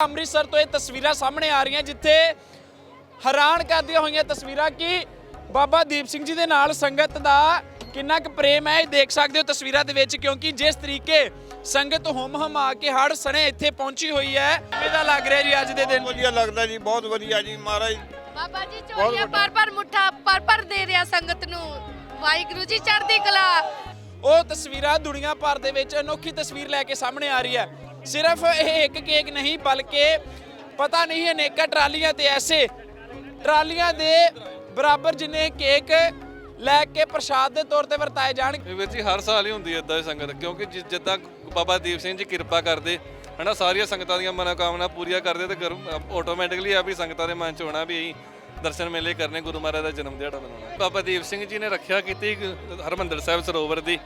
ਅੰਮ੍ਰਿਤਸਰ ਤੋਂ ਇਹ ਤਸਵੀਰਾਂ ਸਾਹਮਣੇ ਆ ਰਹੀਆਂ ਜਿੱਥੇ ਹੈਰਾਨ ਕਰਦੀਆਂ ਹੋਈਆਂ ਤਸਵੀਰਾਂ ਕਿ ਬਾਬਾ ਦੀਪ ਸਿੰਘ ਜੀ ਦੇ ਨਾਲ ਸੰਗਤ ਦਾ ਕਿੰਨਾ ਕੁ ਪ੍ਰੇਮ ਹੈ ਇਹ ਦੇਖ ਸਕਦੇ ਹੋ ਤਸਵੀਰਾਂ ਦੇ ਵਿੱਚ ਕਿਉਂਕਿ ਜਿਸ ਤਰੀਕੇ ਸੰਗਤ ਹੁਮ ਹਮਾ ਕੇ ਹੜ ਸਣੇ ਇੱਥੇ ਪਹੁੰਚੀ ਹੋਈ ਹੈ ਕਿਵੇਂ ਦਾ ਲੱਗ ਰਿਹਾ ਜੀ ਅੱਜ ਦੇ ਦਿਨ? ਵਧੀਆ ਲੱਗਦਾ ਜੀ ਬਹੁਤ ਵਧੀਆ ਜੀ ਮਹਾਰਾਜ। ਬਾਬਾ ਜੀ ਚੋਰੀਆਂ ਪਰ ਪਰ ਮੁੱਠਾ ਪਰ ਪਰ ਦੇ ਰਿਹਾ ਸੰਗਤ ਨੂੰ। ਵਾਹਿਗੁਰੂ ਜੀ ਚੜ੍ਹਦੀ ਕਲਾ। ਉਹ ਤਸਵੀਰਾਂ ਦੁਨੀਆ ਭਰ ਦੇ ਵਿੱਚ ਅਨੋਖੀ ਤਸਵੀਰ ਲੈ ਕੇ ਸਾਹਮਣੇ ਆ ਰਹੀ ਹੈ। ਸਿਰਫ ਇਹ ਇੱਕ ਕੇਕ ਨਹੀਂ, ਬਲਕਿ ਪਤਾ ਨਹੀਂ ਅਨੇਕਾਂ ਟਰਾਲੀਆਂ ਤੇ ਐਸੇ ਟਰਾਲੀਆਂ ਦੇ ਬਰਾਬਰ ਜਿੰਨੇ ਕੇਕ ਲੈ ਕੇ ਪ੍ਰਸ਼ਾਦ ਦੇ ਤੌਰ ਤੇ ਵਰਤਾਏ ਜਾਣਗੇ ਵੀਰ ਜੀ, ਹਰ ਸਾਲ ਹੀ ਹੁੰਦੀ ਹੈ ਇਦਾਂ ਦੀ ਸੰਗਤ, ਕਿਉਂਕਿ ਜਿ- ਜਿੱਦਾਂ ਬਾਬਾ ਦੀਪ ਸਿੰਘ ਜੀ ਕਿਰਪਾ ਕਰਦੇ, ਹਨਾ, ਸਾਰੀਆਂ ਸੰਗਤਾਂ ਦੀਆਂ ਮਨੋਕਾਮਨਾ ਪੂਰੀਆਂ ਕਰਦੇ ਤੇ ਆਟੋਮੈਟਿਕਲੀ ਆ ਵੀ ਸੰਗਤਾਂ ਦੇ ਮਨ ਚ ਹੋਣਾ ਵੀ ਅਸੀਂ ਦਰਸ਼ਨ ਮੇਲੇ ਕਰਨੇ ਗੁਰੂ ਮਹਾਰਾਜ ਦਾ ਜਨਮ ਦਿਹਾੜਾ ਮਨਾਉਣਾ। ਬਾਬਾ ਦੀਪ ਸਿੰਘ ਜੀ ਨੇ ਰੱਖਿਆ ਕੀਤੀ ਹਰਮੰਦਰ ਸਾਹਿਬ ਸਰੋਵਰ ਦੀ,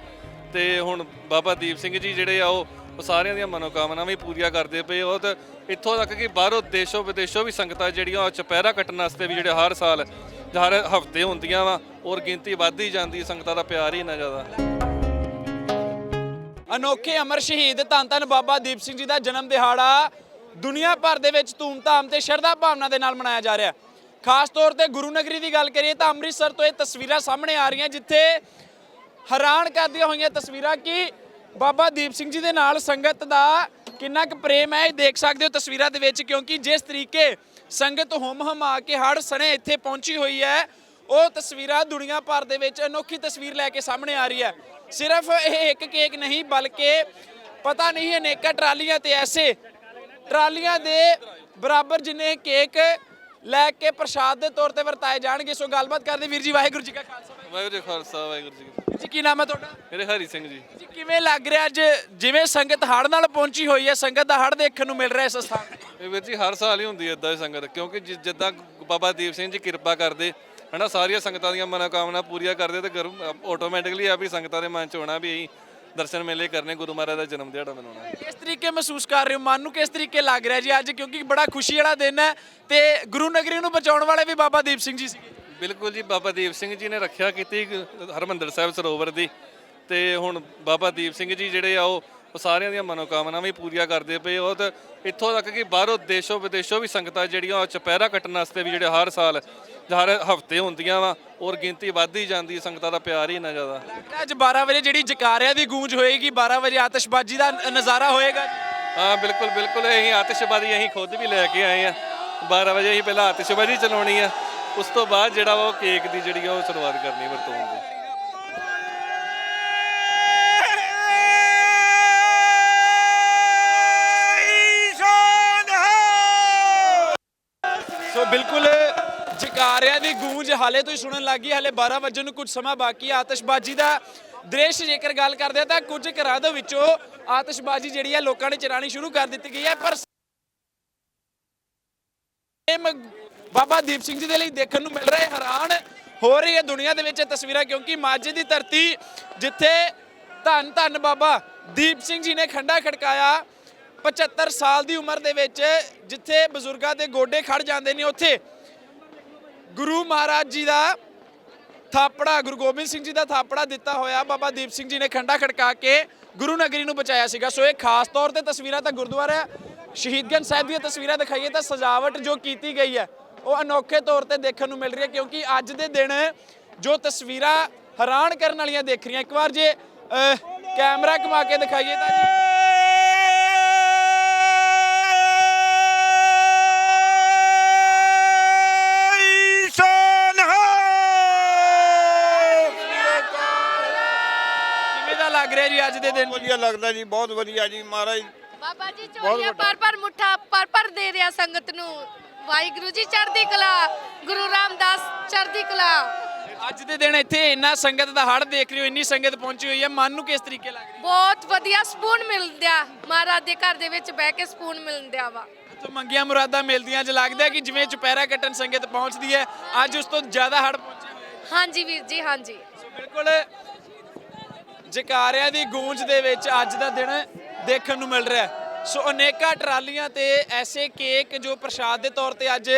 ਤੇ ਹੁਣ ਬਾਬਾ ਦੀਪ ਸਿੰਘ ਜੀ ਜਿਹੜੇ ਆ ਉਹ ਉਹ ਸਾਰਿਆਂ ਦੀਆਂ ਮਨੋਕਾਮਨਾ ਵੀ ਪੂਰੀਆਂ ਕਰਦੇ ਪਏ ਉਹ ਤੇ ਇੱਥੋਂ ਤੱਕ ਕਿ ਬਾਹਰੋਂ ਦੇਸ਼ੋਂ ਵਿਦੇਸ਼ੋਂ ਵੀ ਸੰਗਤਾਂ ਜਿਹੜੀਆਂ ਉਹ ਚੁਪਹਿਰਾ ਕੱਟਣ ਵਾਸਤੇ ਵੀ ਜਿਹੜੇ ਹਰ ਸਾਲ, ਹਰ ਹਫ਼ਤੇ ਹੁੰਦੀਆਂ ਵਾ, ਔਰ ਗਿਣਤੀ ਵੱਧਦੀ ਜਾਂਦੀ ਸੰਗਤਾਂ ਦਾ ਪਿਆਰ ਹੀ ਇੰਨਾ ਜ਼ਿਆਦਾ। ਅਨੋਖੇ ਅਮਰ ਸ਼ਹੀਦ ਧੰਨ ਧੰਨ ਬਾਬਾ ਦੀਪ ਸਿੰਘ ਜੀ ਦਾ ਜਨਮ ਦਿਹਾੜਾ ਦੁਨੀਆ ਭਰ ਦੇ ਵਿੱਚ ਧੂਮਧਾਮ ਤੇ ਸ਼ਰਧਾ ਭਾਵਨਾ ਦੇ ਨਾਲ ਮਨਾਇਆ ਜਾ ਰਿਹਾ ਖਾਸ ਤੌਰ ਤੇ ਗੁਰੂ ਨਗਰੀ ਦੀ ਗੱਲ ਕਰੀਏ ਤਾਂ ਅੰਮ੍ਰਿਤਸਰ ਤੋਂ ਇਹ ਤਸਵੀਰਾਂ ਸਾਹਮਣੇ ਆ ਰਹੀਆਂ, ਜਿੱਥੇ ਹੈਰਾਨ ਕਰਦੀਆਂ ਹੋਈਆਂ ਤਸਵੀਰਾਂ ਕਿ ਬਾਬਾ ਦੀਪ ਸਿੰਘ ਜੀ ਦੇ ਨਾਲ ਸੰਗਤ ਦਾ ਕਿੰਨਾ ਕੁ ਪ੍ਰੇਮ ਹੈ, ਇਹ ਦੇਖ ਸਕਦੇ ਹੋ ਤਸਵੀਰਾਂ ਦੇ ਵਿੱਚ, ਕਿਉਂਕਿ ਜਿਸ ਤਰੀਕੇ ਸੰਗਤ ਹੁਮ ਆ ਕੇ ਹੜ ਸਣੇ ਇੱਥੇ ਪਹੁੰਚੀ ਹੋਈ ਹੈ, ਉਹ ਤਸਵੀਰਾਂ ਦੁਨੀਆ ਭਰ ਦੇ ਵਿੱਚ ਅਨੋਖੀ ਤਸਵੀਰ ਲੈ ਕੇ ਸਾਹਮਣੇ ਆ ਰਹੀ ਹੈ। ਸਿਰਫ ਇਹ ਇੱਕ ਕੇਕ ਨਹੀਂ, ਬਲਕਿ ਪਤਾ ਨਹੀਂ ਅਨੇਕਾਂ ਟਰਾਲੀਆਂ ਤੇ ਐਸੇ ਟਰਾਲੀਆਂ ਦੇ ਬਰਾਬਰ ਜਿੰਨੇ ਕੇਕ ਲੈ ਕੇ ਪ੍ਰਸ਼ਾਦ ਦੇ ਤੌਰ ਤੇ ਵਰਤਾਏ ਜਾਣਗੇ। ਸੋ ਗੱਲਬਾਤ ਕਰਦੇ ਵੀਰ ਜੀ ਵਾਹਿਗੁਰੂ ਜੀ ਕਾ ਖਾਲਸਾ ਵਾਹਿਗੁਰੂ ਜੀ ਖਾਲਸਾ ਵਾਹਿਗੁਰੂ ਜੀ ਕੀ। ਜੀ ਕੀ ਨਾਮ ਹੈ ਤੁਹਾਡਾ? ਮੇਰੇ ਹਰੀ ਸਿੰਘ ਜੀ। ਜੀ ਕਿਵੇਂ ਲੱਗ ਰਿਹਾ ਅੱਜ? ਜਿਵੇਂ ਸੰਗਤ ਹੜ ਨਾਲ ਪਹੁੰਚੀ ਹੋਈ ਹੈ ਸੰਗਤ ਦਾ ਹੜ ਦੇਖਣ ਨੂੰ ਮਿਲ ਰਿਹਾ ਇਸ ਸਥਾਨ ਤੇ। ਇਹ ਵੀਰ ਜੀ ਹਰ ਸਾਲ ਹੀ ਹੁੰਦੀ ਹੈ ਇਦਾਂ ਦੀ ਸੰਗਤ ਕਿਉਂਕਿ ਜਿ- ਜਿੱਦਾਂ ਬਾਬਾ ਦੀਪ ਸਿੰਘ ਜੀ ਕਿਰਪਾ ਕਰਦੇ ਹਨਾ ਸਾਰੀਆਂ ਸੰਗਤਾਂ ਦੀਆਂ ਮਨੋਕਾਮਨਾ ਪੂਰੀਆਂ ਕਰਦੇ ਤੇ ਆਟੋਮੈਟਿਕਲੀ ਆ ਵੀ ਸੰਗਤਾਂ ਦੇ ਮਨ ਚ ਹੋਣਾ ਵੀ ਅਸੀਂ ਦਰਸ਼ਨ ਮੇਲੇ ਕਰਨੇ ਗੁਰੂ ਮਹਾਰਾਜ ਦਾ ਜਨਮ ਦਿਹਾੜਾ ਮਨਾਉਣਾ। ਕਿਸ ਤਰੀਕੇ ਮਹਿਸੂਸ ਕਰ ਰਹੇ ਹੋ ਮਨ ਨੂੰ ਕਿਸ ਤਰੀਕੇ ਲੱਗ ਰਿਹਾ ਜੀ ਅੱਜ? ਕਿਉਂਕਿ ਬੜਾ ਖੁਸ਼ੀ ਵਾਲਾ ਦਿਨ ਹੈ ਤੇ ਗੁਰੂ ਨਗਰੀ ਨੂੰ ਬਚਾਉਣ ਵਾਲੇ ਵੀ ਬਾਬਾ ਦੀਪ ਸਿੰਘ ਜੀ ਸੀਗੇ। ਬਿਲਕੁਲ ਜੀ ਬਾਬਾ ਦੀਪ ਸਿੰਘ ਜੀ ਨੇ ਰੱਖਿਆ ਕੀਤੀ ਹਰਮੰਦਰ ਸਾਹਿਬ ਸਰੋਵਰ ਦੀ ਤੇ ਹੁਣ ਬਾਬਾ ਦੀਪ ਸਿੰਘ ਜੀ ਜਿਹੜੇ ਆ ਉਹ ਉਹ ਸਾਰਿਆਂ ਦੀਆਂ ਮਨੋਕਾਮਨਾ ਵੀ ਪੂਰੀਆਂ ਕਰਦੇ ਪਏ ਉਹ ਤੇ ਇੱਥੋਂ ਤੱਕ ਕਿ ਬਾਹਰੋਂ ਦੇਸ਼ੋਂ ਵਿਦੇਸ਼ੋਂ ਵੀ ਸੰਗਤਾਂ ਜਿਹੜੀਆਂ ਉਹ ਚੁਪਹਿਰਾ ਕੱਟਣ ਵਾਸਤੇ ਵੀ ਜਿਹੜੇ ਹਰ ਸਾਲ ਹਰ ਹਫ਼ਤੇ ਹੁੰਦੀਆਂ ਵਾ ਔਰ ਗਿਣਤੀ ਵੱਧਦੀ ਜਾਂਦੀ ਸੰਗਤਾਂ ਦਾ ਪਿਆਰ ਹੀ ਇੰਨਾ ਜ਼ਿਆਦਾ। ਲੱਗਦਾ ਅੱਜ 12 ਵਜੇ ਜਿਹੜੀ ਜਕਾਰਿਆਂ ਦੀ ਗੂੰਜ ਹੋਏਗੀ 12 ਵਜੇ ਆਤਿਸ਼ਬਾਜ਼ੀ ਦਾ ਨ- ਨਜ਼ਾਰਾ ਹੋਏਗਾ? ਹਾਂ ਬਿਲਕੁਲ ਬਿਲਕੁਲ ਅਸੀਂ ਆਤਿਸ਼ਬਾਜ਼ੀ ਅਸੀਂ ਖੁਦ ਵੀ ਲੈ ਕੇ ਆਏ ਆ 12 ਵਜੇ ਅਸੀਂ ਪਹਿਲਾਂ ਆਤਿਸ਼ਬਾਜ਼ੀ ਚਲਾਉਣੀ ਆ ਉਸ ਤੋਂ ਬਾਅਦ ਜਿਹੜਾ ਉਹ ਕੇਕ ਦੀ ਜਿਹੜੀ ਉਹ ਸ਼ੁਰੂਆਤ ਕਰਨੀ ਵਰਤੋਂ ਦੀ ਸੋ ਬਿਲਕੁਲ ਜਕਾਰਿਆਂ ਦੀ ਗੂੰਜ ਹਾਲੇ ਤੋਂ ਹੀ ਸੁਣਨ ਲੱਗੀ ਹਾਲੇ 12 ਵਜੇ ਨੂੰ ਕੁਝ ਸਮਾਂ ਬਾਕੀ ਹੈ ਆਤਿਸ਼ਬਾਜ਼ੀ ਦਾ ਦ੍ਰਿਸ਼ ਜੇਕਰ ਗੱਲ ਕਰਦੇ ਹਾਂ ਤਾਂ ਕੁਝ ਘਰਾਂ ਦੇ ਵਿੱਚੋਂ ਆਤਿਸ਼ਬਾਜ਼ੀ ਜਿਹੜੀ ਹੈ ਲੋਕਾਂ ਨੇ ਚਲਾਣੀ ਸ਼ੁਰੂ ਕਰ ਦਿੱਤੀ ਗਈ ਹੈ। ਪਰ ਬਾਬਾ ਦੀਪ ਸਿੰਘ ਜੀ ਦੇ ਲਈ ਦੇਖਣ ਨੂੰ ਮਿਲ ਰਿਹਾ ਹੈ ਹੈਰਾਨ ਹੋ ਰਹੀ ਹੈ ਦੁਨੀਆ ਦੇ ਵਿੱਚ ਇਹ ਤਸਵੀਰਾਂ, ਕਿਉਂਕਿ ਮਾਝੇ ਦੀ ਧਰਤੀ ਜਿੱਥੇ ਧੰਨ ਧੰਨ ਬਾਬਾ ਦੀਪ ਸਿੰਘ ਜੀ ਨੇ ਖੰਡਾ ਖੜਕਾਇਆ 75 ਸਾਲ ਦੀ ਉਮਰ ਦੇ ਵਿੱਚ ਜਿੱਥੇ ਬਜ਼ੁਰਗਾਂ ਦੇ ਗੋਡੇ ਖੜ ਜਾਂਦੇ ਨੇ, ਉੱਥੇ ਗੁਰੂ ਮਹਾਰਾਜ ਜੀ ਦਾ ਥਾਪੜਾ, ਗੁਰੂ ਗੋਬਿੰਦ ਸਿੰਘ ਜੀ ਦਾ ਥਾਪੜਾ ਦਿੱਤਾ ਹੋਇਆ। ਬਾਬਾ ਦੀਪ ਸਿੰਘ ਜੀ ਨੇ ਖੰਡਾ ਖੜਕਾ ਕੇ ਗੁਰੂ ਨਗਰੀ ਨੂੰ ਬਚਾਇਆ ਸੀਗਾ। ਸੋ ਇਹ ਖਾਸ ਤੌਰ ਤੇ ਤਸਵੀਰਾਂ ਤਾਂ ਗੁਰਦੁਆਰਾ ਸ਼ਹੀਦਗੰਜ ਸਾਹਿਬ ਦੀਆਂ ਤਸਵੀਰਾਂ ਦਿਖਾਈਏ ਤਾਂ ਸਜਾਵਟ ਜੋ ਕੀਤੀ ਗਈ ਹੈ, ਉਹ ਅਨੋਖੇ ਤੌਰ ਤੇ ਦੇਖਣ ਨੂੰ ਮਿਲ ਰਹੀ ਹੈ ਕਿਉਂਕਿ ਅੱਜ ਦੇ ਦਿਨ ਜੋ ਤਸਵੀਰਾਂ ਹੈਰਾਨ ਕਰਨ ਵਾਲੀਆਂ ਦੇਖ ਰਹੀਆਂ। ਇੱਕ ਵਾਰ ਜੇ ਕੈਮਰਾ ਘੁਮਾ ਕੇ ਦਿਖਾਈਏ ਤਾਂ ਜੀ। ਲੱਗ ਰਿਹਾ ਜੀ ਅੱਜ ਦੇ ਦਿਨ। ਵਧੀਆ ਲੱਗਦਾ ਜੀ ਬਹੁਤ ਵਧੀਆ ਜੀ ਮਹਾਰਾਜ। ਬਾਬਾ ਜੀ ਚੋਰੀਆਂ ਪਰ ਪਰ ਮੁੱਠਾ ਪਰ ਪਰ ਦੇ ਰਿਹਾ ਸੰਗਤ ਨੂੰ। ਵਾਹਿਗੁਰੂ ਜੀ ਚੜ੍ਹਦੀ ਕਲਾ। ਗੁਰੂ ਰਾਮਦਾਸ ਚੜ੍ਹਦੀ ਕਲਾ। ਅੱਜ ਦੇ ਦਿਨ ਇੱਥੇ ਇੰਨਾ ਸੰਗਤ ਦਾ ਹੜ ਦੇਖ ਰਹੇ ਹੋ ਇੰਨੀ ਸੰਗਤ ਪਹੁੰਚੀ ਹੋਈ ਹੈ। ਮਨ ਨੂੰ ਕਿਸ ਤਰੀਕੇ ਲੱਗ ਰਿਹਾ? ਬਹੁਤ ਵਧੀਆ ਸਕੂਨ ਮਿਲਦਿਆ ਮਹਾਰਾਜ ਦੇ ਘਰ ਦੇ ਵਿੱਚ ਬਹਿ ਕੇ ਸਕੂਨ ਮਿਲਦਿਆ ਵਾ। ਇੱਥੋਂ ਮੰਗੀਆਂ ਮੁਰਾਦਾਂ ਮਿਲਦੀਆਂ ਜ ਲੱਗਦਾ ਹੈ ਕਿ ਜਿਵੇਂ ਚੁਪਹਿਰਾ ਕੱਟਣ ਸੰਗਤ ਪਹੁੰਚਦੀ ਹੈ ਅੱਜ ਉਸ ਤੋਂ ਜ਼ਿਆਦਾ ਹੜ ਪਹੁੰਚਿਆ ਹੋਇਆ ਹੈ। ਹਾਂਜੀ ਵੀਰ ਜੀ ਹਾਂਜੀ। ਸੋ ਬਿਲਕੁਲ ਜਕਾਰਿਆਂ ਦੀ ਗੂੰਜ ਦੇ ਵਿੱਚ ਅੱਜ ਦਾ ਦਿਨ ਦੇਖਣ ਨੂੰ ਮਿਲ ਰਿਹਾ ਸੋ ਅਨੇਕਾਂ ਟਰਾਲੀਆਂ ਤੇ ਐਸੇ ਕੇਕ ਜੋ ਪ੍ਰਸ਼ਾਦ ਦੇ ਤੌਰ ਤੇ ਅੱਜ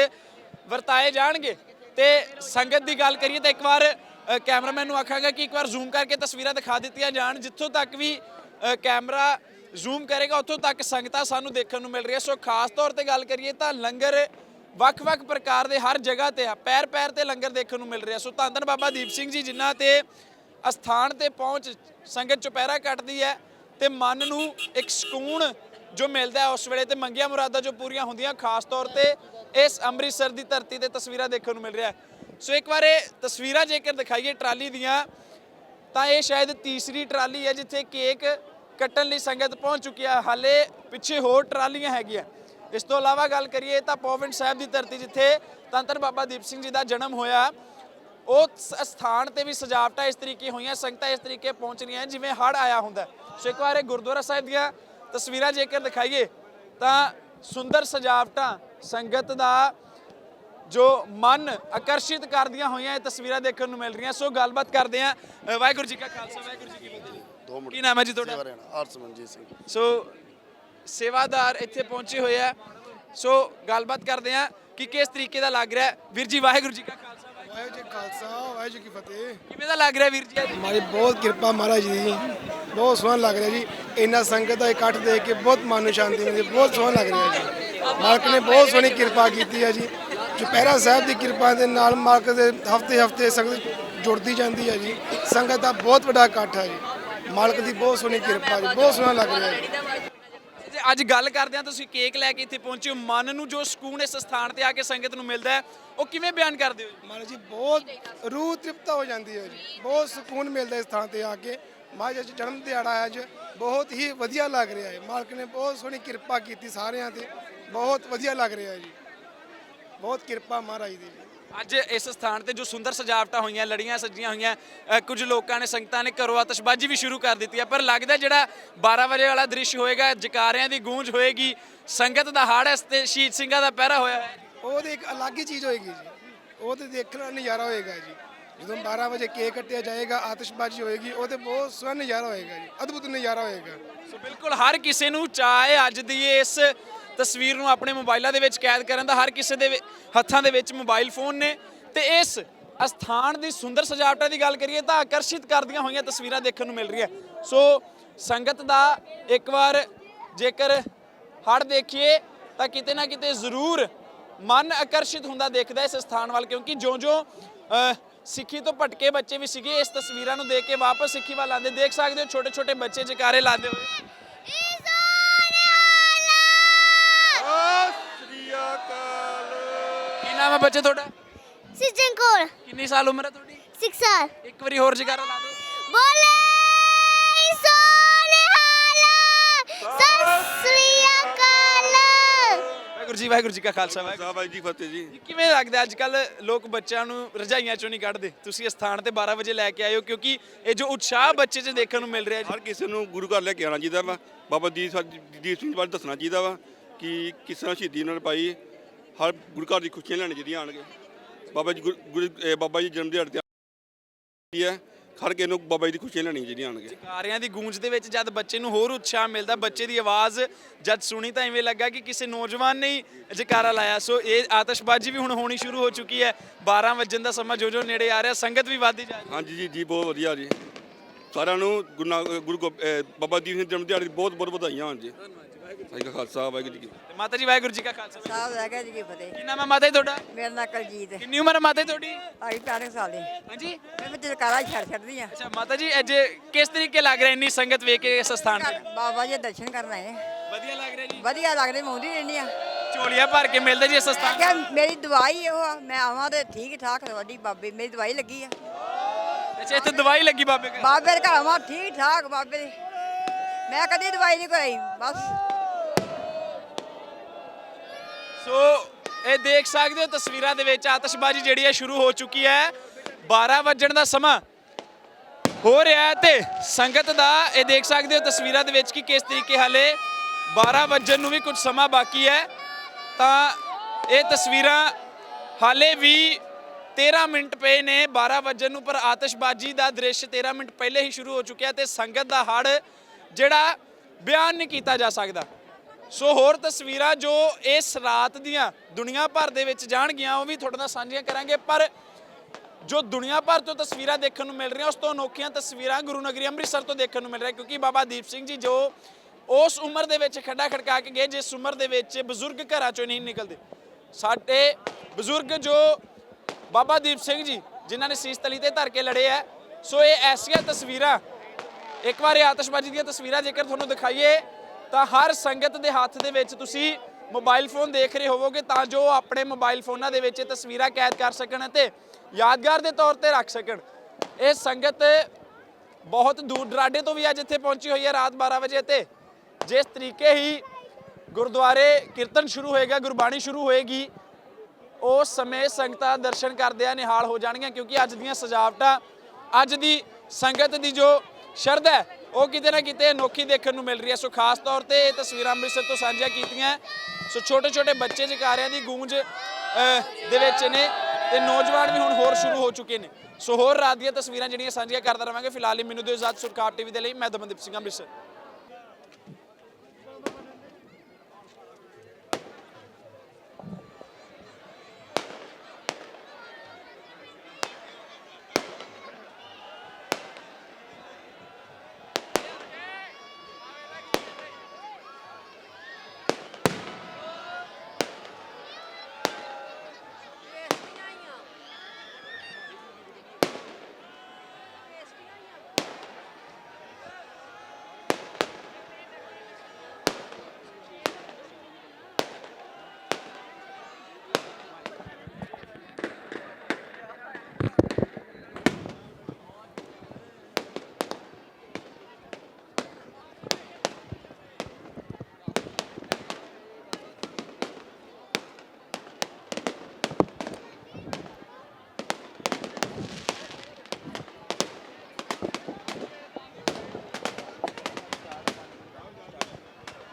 ਵਰਤਾਏ ਜਾਣਗੇ। ਤੇ ਸੰਗਤ ਦੀ ਗੱਲ ਕਰੀਏ ਤਾਂ ਇੱਕ ਵਾਰ ਕੈਮਰਾਮੈਨ ਨੂੰ ਆਖਾਂਗਾ ਕਿ ਇੱਕ ਵਾਰ ਜ਼ੂਮ ਕਰਕੇ ਤਸਵੀਰਾਂ ਦਿਖਾ ਦਿੱਤੀਆਂ ਜਾਣ, ਜਿੱਥੋਂ ਤੱਕ ਵੀ ਕੈਮਰਾ ਜ਼ੂਮ ਕਰੇਗਾ, ਉੱਥੋਂ ਤੱਕ ਸੰਗਤਾਂ ਸਾਨੂੰ ਦੇਖਣ ਨੂੰ ਮਿਲ ਰਹੀਆਂ। ਸੋ ਖਾਸ ਤੌਰ ਤੇ ਗੱਲ ਕਰੀਏ ਤਾਂ ਲੰਗਰ ਵੱਖ-ਵੱਖ ਪ੍ਰਕਾਰ ਦੇ ਹਰ ਜਗ੍ਹਾ ਤੇ ਆ ਪੈਰ ਪੈਰ ਤੇ ਲੰਗਰ ਦੇਖਣ ਨੂੰ ਮਿਲ ਰਿਹਾ। ਸੋ ਧੰਨ ਧੰਨ ਬਾਬਾ ਦੀਪ ਸਿੰਘ ਜੀ, ਜਿਨ੍ਹਾਂ ਤੇ ਅਸਥਾਨ ਤੇ ਪਹੁੰਚ ਸੰਗਤ ਚੁਪਹਿਰਾ ਕੱਟਦੀ ਹੈ ਤੇ ਮਨ ਨੂੰ ਇੱਕ ਸਕੂਨ ਜੋ ਮਿਲਦਾ ਉਸ ਵੇਲੇ ਤੇ ਮੰਗੀਆਂ ਮੁਰਾਦਾਂ ਜੋ ਪੂਰੀਆਂ ਹੁੰਦੀਆਂ ਖਾਸ ਤੌਰ ਤੇ ਇਸ ਅੰਮ੍ਰਿਤਸਰ ਦੀ ਧਰਤੀ ਤੇ ਤਸਵੀਰਾਂ ਦੇਖਣ ਨੂੰ ਮਿਲ ਰਿਹਾ ਸੋ ਇੱਕ ਵਾਰ ਇਹ ਤਸਵੀਰਾਂ ਜੇਕਰ ਦਿਖਾਈਏ ਟਰਾਲੀ ਦੀਆਂ, ਤਾਂ ਇਹ ਸ਼ਾਇਦ ਤੀਸਰੀ ਟਰਾਲੀ ਹੈ ਜਿੱਥੇ ਕੇਕ ਕੱਟਣ ਲਈ ਸੰਗਤ ਪਹੁੰਚ ਚੁੱਕੀ ਹੈ। ਹਾਲੇ ਪਿੱਛੇ ਹੋਰ ਟਰਾਲੀਆਂ ਹੈਗੀਆਂ। ਇਸ ਤੋਂ ਇਲਾਵਾ ਗੱਲ ਕਰੀਏ ਤਾਂ ਪੋਵਿੰਡ ਸਾਹਿਬ ਦੀ ਧਰਤੀ ਜਿੱਥੇ ਤੰਤਰ ਬਾਬਾ ਦੀਪ ਸਿੰਘ ਜੀ ਦਾ ਜਨਮ ਹੋਇਆ ਉਹ ਸਥਾਨ ਤੇ ਵੀ ਸਜਾਵਟਾਂ ਇਸ ਤਰੀਕੇ ਹੋਈਆਂ ਸੰਗਤਾਂ ਇਸ ਤਰੀਕੇ ਪਹੁੰਚ ਰਹੀਆਂ ਜਿਵੇਂ ਹੜ ਆਇਆ ਹੁੰਦਾ। ਸੋ ਇੱਕ ਵਾਰ ਇਹ ਗੁਰਦੁਆਰਾ ਸਾਹਿਬ ਦੀਆਂ ਤਸਵੀਰਾਂ ਜੇਕਰ ਦਿਖਾਈਏ ਤਾਂ ਸੁੰਦਰ ਸਜਾਵਟਾਂ ਸੰਗਤ ਦਾ ਜੋ ਮਨ ਆਕਰਸ਼ਿਤ ਕਰਦੀਆਂ ਹੋਈਆਂ ਇਹ ਤਸਵੀਰਾਂ ਦੇਖਣ ਨੂੰ ਮਿਲ ਰਹੀਆਂ। ਸੋ ਗੱਲਬਾਤ ਕਰਦੇ ਅ, ਵਾਹਿਗੁਰੂ ਜੀ ਕਾ ਖਾਲਸਾ ਵਾਹਿਗੁਰੂ ਜੀ ਕੀ ਫਤਿਹ। ਜੀ ਦੋ ਮਿੰਟ। ਕੀ ਨਾਮ ਹੈ ਜੀ ਤੁਹਾਡਾ? ਹਰਸਮਨਜੀਤ ਸਿੰਘ। ਸੋ ਸੇਵਾਦਾਰ ਇੱਥੇ ਪਹੁੰਚੇ ਹੋਏ ਆ। ਸੋ ਗੱਲਬਾਤ ਕਰਦੇ ਆ ਕਿ ਕਿਸ ਤਰੀਕੇ ਦਾ ਲੱਗ ਰਿਹਾ। ਵੀਰ ਜੀ ਵਾਹਿਗੁਰੂ ਜੀ ਕਾ ਵਾਹਿਗੁਰੂ ਜੀ ਖਾਲਸਾ ਵਾਹਿਗੁਰੂ ਜੀ ਕੀ ਫਤਿਹ। ਜੀ। ਕਿਵੇਂ ਦਾ ਲੱਗ ਰਿਹਾ ਵੀਰ ਜੀ ਅੱਜ? ਮਾਰੀ ਬਹੁਤ ਕਿਰਪਾ ਮਹਾਰਾਜ ਜੀ ਦੀ। ਬਹੁਤ ਸੋਹਣਾ ਲੱਗ ਰਿਹਾ ਜੀ। ਇੰਨਾ ਸੰਗਤ ਦਾ ਇਕੱਠ ਦੇਖ ਕੇ ਬਹੁਤ ਮਨ ਨੂੰ ਸ਼ਾਂਤੀ ਮਿਲਦੀ ਹੈ, ਬਹੁਤ ਸੋਹਣਾ ਲੱਗ ਰਿਹਾ ਜੀ। ਮਾਲਕ ਨੇ ਬਹੁਤ ਸੋਹਣੀ ਕਿਰਪਾ ਕੀਤੀ ਹੈ ਜੀ। ਚੁਪਹਿਰਾ ਸਾਹਿਬ ਦੀ ਕਿਰਪਾ ਦੇ ਨਾਲ ਮਾਲਕ ਦੇ ਹਫ਼ਤੇ ਹਫ਼ਤੇ ਸੰਗਤ ਜੁੜਦੀ ਜਾਂਦੀ ਹੈ ਜੀ। ਸੰਗਤ ਦਾ ਬਹੁਤ ਵੱਡਾ ਇਕੱਠ ਹੈ ਜੀ। ਮਾਲਕ ਦੀ ਬਹੁਤ ਸੋਹਣੀ ਕਿਰਪਾ ਜੀ। ਬਹੁਤ ਸੋਹਣਾ ਲੱਗ ਰਿਹਾ ਜੇ। ਅੱਜ ਗੱਲ ਕਰਦੇ ਆ ਤੁਸੀਂ ਕੇਕ ਲੈ ਕੇ ਇੱਥੇ ਪਹੁੰਚੇ ਹੋ। ਮਨ ਨੂੰ ਜੋ ਸਕੂਨ ਇਸ ਸਥਾਨ ਤੇ ਆ ਕੇ ਸੰਗਤ ਨੂੰ ਮਿਲਦਾ ਹੈ, ਉਹ ਕਿਵੇਂ ਬਿਆਨ ਕਰਦੇ ਹੋ ਜੀ? ਮਹਾਰਾਜ ਜੀ, ਬਹੁਤ ਰੂਹ ਤ੍ਰਿਪਤਾ ਹੋ ਜਾਂਦੀ ਹੈ ਜੀ। ਬਹੁਤ ਸਕੂਨ ਮਿਲਦਾ ਇਸ ਥਾਂ ਤੇ ਆ ਕੇ। ਮਹਾਰਾਜ ਜੀ ਜਨਮ ਦਿਹਾੜਾ ਹੈ ਅੱਜ। ਬਹੁਤ ਹੀ ਵਧੀਆ ਲੱਗ ਰਿਹਾ ਹੈ। ਮਾਲਕ ਨੇ ਬਹੁਤ ਸੋਹਣੀ ਕਿਰਪਾ ਕੀਤੀ ਸਾਰਿਆਂ ਤੇ। ਬਹੁਤ ਵਧੀਆ ਲੱਗ ਰਿਹਾ ਜੀ। ਬਹੁਤ ਕਿਰਪਾ ਮਹਾਰਾਜ ਦੀ। ਜੀ ਅੱਜ ਇਸ ਸਥਾਨ ਤੇ ਜੋ ਸੁੰਦਰ ਸਜਾਵਟਾਂ ਹੋਈਆਂ ਲੜੀਆਂ ਸਜੀਆਂ ਹੋਈਆਂ ਅ, ਕੁਝ ਲੋਕਾਂ ਨੇ ਸੰਗਤਾਂ ਨੇ ਘਰੋਂ ਆਤਿਸ਼ਬਾਜ਼ੀ ਵੀ ਸ਼ੁਰੂ ਕਰ ਦਿੱਤੀ ਹੈ। ਪਰ ਲੱਗਦਾ ਜਿਹੜਾ 12 ਵਜੇ ਵਾਲਾ ਦ੍ਰਿਸ਼ ਹੋਏਗਾ ਜਕਾਰਿਆਂ ਦੀ ਗੂੰਜ ਹੋਏਗੀ ਸੰਗਤ ਦਾ ਹਾੜ ਹੈ ਤੇ ਸ਼ਹੀਦ ਸਿੰਘਾਂ ਦਾ ਪਹਿਰਾ ਹੋਇਆ ਹੈ। ਉਹ ਤੇ ਇੱਕ ਅਲੱਗ ਹੀ ਚੀਜ਼ ਹੋਏਗੀ ਜੀ। ਉਹ ਤੇ ਦੇਖਣ ਦਾ ਨਜ਼ਾਰਾ ਹੋਏਗਾ ਜੀ। ਜਦੋਂ 12 ਵਜੇ ਕੇਕ ਕੱਟਿਆ ਜਾਏਗਾ ਆਤਿਸ਼ਬਾਜ਼ੀ ਹੋਏਗੀ ਉਹ ਤੇ ਬਹੁਤ ਸੋਹਣਾ ਨਜ਼ਾਰਾ ਹੋਏਗਾ ਜੀ। ਅਦਭੁਤ ਨਜ਼ਾਰਾ ਹੋਏਗਾ। ਸੋ ਬਿਲਕੁਲ ਹਰ ਕਿਸੇ ਨੂੰ ਚਾਅ ਹੈ ਅੱਜ ਦੀ ਇਸ ਤਸਵੀਰ ਨੂੰ ਆਪਣੇ ਮੋਬਾਈਲਾਂ ਦੇ ਵਿੱਚ ਕੈਦ ਕਰਨ ਦਾ ਹਰ ਕਿਸੇ ਦੇ ਹੱਥਾਂ ਦੇ ਵਿੱਚ ਮੋਬਾਈਲ ਫੋਨ ਨੇ। ਤੇ ਇਸ ਅਸਥਾਨ ਦੀ ਸੁੰਦਰ ਸਜਾਵਟਾਂ ਦੀ ਗੱਲ ਕਰੀਏ ਤਾਂ ਆਕਰਸ਼ਿਤ ਕਰਦੀਆਂ ਹੋਈਆਂ ਤਸਵੀਰਾਂ ਦੇਖਣ ਨੂੰ ਮਿਲ ਰਹੀਆਂ। ਸੋ ਸੰਗਤ ਦਾ ਇੱਕ ਵਾਰ ਜੇਕਰ ਹੜ ਦੇਖੀਏ ਤਾਂ ਕਿਤੇ ਨਾ ਕਿਤੇ ਜ਼ਰੂਰ ਮਨ ਆਕਰਸ਼ਿਤ ਹੁੰਦਾ ਦੇਖਦਾ ਇਸ ਸਥਾਨ ਵੱਲ, ਕਿਉਂਕਿ ਜੋ ਜੋ ਸਿੱਖੀ ਤੋਂ ਭਟਕੇ ਬੱਚੇ ਵੀ ਸੀਗੇ, ਇਸ ਤਸਵੀਰਾਂ ਨੂੰ ਦੇਖ ਕੇ ਵਾਪਸ ਸਿੱਖੀ ਵੱਲ ਆਉਂਦੇ। ਦੇਖ ਸਕਦੇ ਹੋ ਛੋਟੇ-ਛੋਟੇ ਬੱਚੇ ਜਕਾਰੇ ਲਾਉਂਦੇ ਹੋਏ ਕੀ ਨਾਮ ਹੈ ਬੱਚੇ ਤੁਹਾਡਾ? ਸਿਜਨ ਕੋਲ ਕਿੰਨੀ ਸਾਲ ਉਮਰ ਹੈ ਤੁਹਾਡੀ? 6 ਸਾਲ। ਇੱਕ ਵਾਰੀ ਹੋਰ ਜਕਾਰਾ ਲਾ ਦਿਓ। ਬੋਲੇ ਸੋਨਹਾਲਾ। ਅਕਾਲ। ਵਾਹਿਗੁਰੂ ਜੀ ਵਾਹਿਗੁਰੂ ਜੀ ਕਾ ਖਾਲਸਾ ਵਾਹਿਗੁਰੂ ਜੀ ਫਤਿਹ ਜੀ। ਕਿਵੇਂ ਲੱਗਦਾ ਅੱਜ ਕੱਲ ਲੋਕ ਬੱਚਿਆਂ ਨੂੰ ਰਜਾਈਆਂ ਚੋਂ ਨਹੀਂ ਕੱਢਦੇ? ਤੁਸੀਂ ਇਸ ਸਥਾਨ ਤੇ 12 ਵਜੇ ਲੈ ਕੇ ਆਏ ਹੋ ਕਿਉਂਕਿ ਇਹ ਜੋ ਉਤਸ਼ਾਹ ਬੱਚੇ 'ਚ ਦੇਖਣ ਨੂੰ ਮਿਲ ਰਿਹਾ ਜੀ। ਹਰ ਕਿਸੇ ਨੂੰ ਗੁਰੂ ਘਰ ਲੈ ਕੇ ਆਉਣਾ ਚਾਹੀਦਾ ਵਾ। ਬਾਬਾ ਦੀਪ ਸਿੰਘ ਬਾਰੇ ਦੱਸਣਾ ਚਾਹੀਦਾ ਵਾ ਕਿ ਕਿਸ ਤਰ੍ਹਾਂ ਸ਼ਹੀਦੀ ਉਹਨਾਂ ਨੇ ਪਾਈ ਹਰ ਗੁਰੂ ਘਰ ਦੀ ਖੁਸ਼ੀਆਂ ਲੈਣ ਜਿਹੜੀਆਂ ਆਣਗੇ ਬਾਬਾ ਜੀ ਗੁਰੂ ਗੁਰੂ- ਇਹ ਬਾਬਾ ਜੀ ਜਨਮ ਦਿਹਾੜੇ ਤੇ ਹੈ। ਹਰ ਕਿਸੇ ਨੂੰ ਬਾਬਾ ਜੀ ਦੀ ਖੁਸ਼ੀਆਂ ਲੈਣੀਆਂ ਜਿਹੜੀਆਂ ਆਣਗੇ ਜਕਾਰਿਆਂ ਦੀ ਗੂੰਜ ਦੇ ਵਿੱਚ ਜਦ ਬੱਚੇ ਨੂੰ ਹੋਰ ਉਤਸ਼ਾਹ ਮਿਲਦਾ ਬੱਚੇ ਦੀ ਆਵਾਜ਼ ਜਦ ਸੁਣੀ ਤਾਂ ਐਵੇਂ ਲੱਗਾ ਕਿ ਕਿਸੇ ਨੌਜਵਾਨ ਨੇ ਹੀ ਜਕਾਰਾ ਲਾਇਆ। ਸੋ ਇਹ ਆਤਿਸ਼ਬਾਜ਼ੀ ਵੀ ਹੁਣ ਹੋਣੀ ਸ਼ੁਰੂ ਹੋ ਚੁੱਕੀ ਹੈ। 12 ਵਜੇ ਦਾ ਸਮਾਂ ਜੋ ਜੋ ਨੇੜੇ ਆ ਰਿਹਾ ਸੰਗਤ ਵੀ ਵੱਧਦੀ ਜਾ ਰਹੀ ਹੈ। ਹਾਂਜੀ ਜੀ ਜੀ ਬਹੁਤ ਵਧੀਆ ਜੀ। ਸਾਰਿਆਂ ਨੂੰ ਗੁਰੂ ਗੁਰੂ ਗੋ- ਅਹ ਬਾਬਾ ਦੀਪ ਸਿੰਘ ਜਨਮ ਦਿਹਾੜੇ ਦੀ ਬਹੁਤ ਬਹੁਤ ਵਧਾਈਆਂ ਹੋਣ ਜੀ। ਵਾਹਿਗੁਰੂ ਜੀ ਕਾ ਖਾਲਸਾ ਵਾਹਿਗੁਰੂ ਜੀ ਕੀ ਫਤਿਹ। ਤੇ ਮਾਤਾ ਜੀ ਵਾਹਿਗੁਰੂ ਜੀ ਕਾ ਖਾਲਸਾ ਸਾਹਿਬ ਰਹਿ ਗਿਆ ਜੀ ਕੀ ਫਤਿਹ। ਕੀ ਨਾਮ ਹੈ ਮਾਤਾ ਜੀ ਤੁਹਾਡਾ? ਮੇਰਾ ਨਾਂ ਕਲਜੀਤ ਹੈ। ਕਿੰਨੀ ਉਮਰ ਹੈ ਮਾਤਾ ਜੀ ਤੁਹਾਡੀ? ਆਈ 65 ਸਾਲ ਦੀ। ਹਾਂਜੀ। ਮੈਂ ਵਿੱਚ ਕਾਲਾ ਛੱਡ ਛੱਡਦੀ ਆ ਅੱਛਾ ਮਾਤਾ ਜੀ ਅੱਜ ਕਿਸ ਤਰੀਕੇ ਲੱਗ ਰਿਹਾ ਇੰਨੀ ਸੰਗਤ ਵੇਖ ਕੇ ਇਸ ਸਥਾਨ ਤੇ? ਬਾਬਾ ਜੀ ਦੇ ਦਰਸ਼ਨ ਕਰਨ ਆਏ ਵਧੀਆ ਲੱਗ ਰਿਹਾ ਜੀ। ਵਧੀਆ ਲੱਗਦੇ ਮੌਂਦੀ ਰਹਿੰਦੀ ਆ ਝੋਲੀਆਂ ਭਰ ਕੇ ਮਿਲਦੇ ਜੀ ਇਸ ਸਥਾਨ ਕਿਹਾ ਮੇਰੀ ਦਵਾਈ ਇਹੋ ਆ ਮੈਂ ਆਵਾਂ ਤੇ ਠੀਕ ਠਾਕ ਤੁਹਾਡੀ ਬਾਬੇ ਮੇਰੀ ਦਵਾਈ ਲੱਗੀ ਆ। ਤੇ। ਅੱਛਾ ਇੱਥੇ ਦਵਾਈ ਲੱਗੀ ਬਾਬੇ ਕੋਲ? ਬਾਬੇ ਦੇ ਘਰ ਆਵਾਂ ਠੀਕ ਠਾਕ ਬਾਬੇ ਦੇ। ਮੈਂ ਕਦੀ ਦਵਾਈ ਨਹੀਂ ਕਰਾਈ ਬਸ। ਸੋ ਇਹ ਦੇਖ ਸਕਦੇ ਹੋ ਤਸਵੀਰਾਂ ਦੇ ਵਿੱਚ ਆਤਿਸ਼ਬਾਜ਼ੀ ਜਿਹੜੀ ਹੈ ਸ਼ੁਰੂ ਹੋ ਚੁੱਕੀ ਹੈ। 12 ਵਜਣ ਦਾ ਸਮਾਂ ਹੋ ਰਿਹਾ ਹੈ ਤੇ ਸੰਗਤ ਦਾ ਇਹ ਦੇਖ ਸਕਦੇ ਹੋ ਤਸਵੀਰਾਂ ਦੇ ਵਿੱਚ ਕਿ ਕਿਸ ਤਰੀਕੇ ਹਾਲੇ 12 ਵਜਣ ਨੂੰ ਵੀ ਕੁਝ ਸਮਾਂ ਬਾਕੀ ਹੈ। ਤਾਂ ਇਹ ਤਸਵੀਰਾਂ ਹਾਲੇ ਵੀ 13 ਮਿੰਟ ਪਏ ਨੇ 12 ਵਜਣ ਨੂੰ, ਪਰ ਆਤਿਸ਼ਬਾਜ਼ੀ ਦਾ ਦ੍ਰਿਸ਼ 13 ਮਿੰਟ ਪਹਿਲੇ ਹੀ ਸ਼ੁਰੂ ਹੋ ਚੁੱਕਿਆ ਤੇ ਸੰਗਤ ਦਾ ਹੜ ਜਿਹੜਾ ਬਿਆਨ ਨਹੀਂ ਕੀਤਾ ਜਾ ਸਕਦਾ। ਸੋ ਹੋਰ ਤਸਵੀਰਾਂ ਜੋ ਇਸ ਰਾਤ ਦੀਆਂ ਦੁਨੀਆ ਭਰ ਦੇ ਵਿੱਚ ਜਾਣਗੀਆਂ, ਉਹ ਵੀ ਤੁਹਾਡੇ ਨਾਲ ਸਾਂਝੀਆਂ ਕਰਾਂਗੇ। ਪਰ ਜੋ ਦੁਨੀਆ ਭਰ ਤੋਂ ਤਸਵੀਰਾਂ ਦੇਖਣ ਨੂੰ ਮਿਲ ਰਹੀਆਂ, ਉਸ ਤੋਂ ਅਨੋਖੀਆਂ ਤਸਵੀਰਾਂ ਗੁਰੂ ਨਗਰੀ ਅੰਮ੍ਰਿਤਸਰ ਤੋਂ ਦੇਖਣ ਨੂੰ ਮਿਲ ਰਹੀਆਂ, ਕਿਉਂਕਿ ਬਾਬਾ ਦੀਪ ਸਿੰਘ ਜੀ ਜੋ ਉਸ ਉਮਰ ਦੇ ਵਿੱਚ ਖੱਡਾ ਖੜਕਾ ਕੇ ਗਏ, ਜਿਸ ਉਮਰ ਦੇ ਵਿੱਚ ਬਜ਼ੁਰਗ ਘਰਾਂ ਚੋਂ ਨਹੀਂ ਨਿਕਲਦੇ। ਸਾਡੇ ਬਜ਼ੁਰਗ ਜੋ ਬਾਬਾ ਦੀਪ ਸਿੰਘ ਜੀ, ਜਿਨ੍ਹਾਂ ਨੇ ਸੀਸ ਤਲੀ ਤੇ ਧਰ ਕੇ ਲੜੇ ਹੈ ਸੋ ਇਹ ਐਸੀਆਂ ਤਸਵੀਰਾਂ, ਇੱਕ ਵਾਰ ਆਤਿਸ਼ਬਾਜ਼ੀ ਦੀਆਂ ਤਸਵੀਰਾਂ ਜੇਕਰ ਤੁਹਾਨੂੰ ਦਿਖਾਈਏ ਤਾਂ ਹਰ ਸੰਗਤ ਦੇ ਹੱਥ ਦੇ ਵਿੱਚ ਤੁਸੀਂ ਮੋਬਾਈਲ ਫੋਨ ਦੇਖ ਰਹੇ ਹੋਵੋਗੇ ਤਾਂ ਜੋ ਆਪਣੇ ਮੋਬਾਈਲ ਫੋਨਾਂ ਦੇ ਵਿੱਚ ਇਹ ਤਸਵੀਰਾਂ ਕੈਦ ਕਰ ਸਕਣ ਅਤੇ ਯਾਦਗਾਰ ਦੇ ਤੌਰ ਤੇ ਰੱਖ ਸਕਣ। ਇਹ ਸੰਗਤ ਬਹੁਤ ਦੂਰ ਦਰਾਡੇ ਤੋਂ ਵੀ ਅੱਜ ਇੱਥੇ ਪਹੁੰਚੀ ਹੋਈ ਹੈ ਰਾਤ 12 ਵਜੇ ਤੇ ਜਿਸ ਤਰੀਕੇ ਹੀ ਗੁਰਦੁਆਰੇ ਕੀਰਤਨ ਸ਼ੁਰੂ ਹੋਏਗਾ, ਗੁਰਬਾਣੀ ਸ਼ੁਰੂ ਹੋਏਗੀ ਉਸ ਸਮੇਂ ਸੰਗਤਾਂ ਦਰਸ਼ਨ ਕਰਦਿਆਂ ਨਿਹਾਲ ਹੋ ਜਾਣਗੀਆਂ ਕਿਉਂਕਿ ਅੱਜ ਦੀਆਂ ਸਜਾਵਟਾਂ, ਅੱਜ ਦੀ ਸੰਗਤ ਦੀ ਜੋ ਸ਼ਰਧਾ ਹੈ ਉਹ ਕਿਤੇ ਨਾ ਕਿਤੇ ਅਨੋਖੀ ਦੇਖਣ ਨੂੰ ਮਿਲ ਰਹੀ ਹੈ। ਸੋ ਖਾਸ ਤੌਰ ਤੇ ਇਹ ਤਸਵੀਰਾਂ ਅੰਮ੍ਰਿਤਸਰ ਤੋਂ ਸਾਂਝੀਆਂ ਕੀਤੀਆਂ। ਸੋ ਛੋਟੇ ਛੋਟੇ ਬੱਚੇ ਜਕਾਰਿਆਂ ਦੀ ਗੂੰਜ ਦੇ ਵਿੱਚ ਨੇ ਤੇ ਨੌਜਵਾਨ ਵੀ ਹੁਣ ਹੋਰ ਸ਼ੁਰੂ ਹੋ ਚੁੱਕੇ ਨੇ। ਸੋ ਹੋਰ ਰਾਤ ਦੀਆਂ ਤਸਵੀਰਾਂ ਜਿਹੜੀਆਂ ਸਾਂਝੀਆਂ ਕਰਦਾ ਰਵਾਂਗੇ। ਫਿਲਹਾਲ ਲਈ ਮੈਨੂੰ ਦਿਓ ਇਜਾਜ਼ਤ ਸੁਰਖਾਪ ਟੀਵੀ ਦੇ ਲਈ। ਮੈਂ ਦਮਨਦੀਪ ਸਿੰਘ ਅੰਮ੍ਰਿਤਸਰ।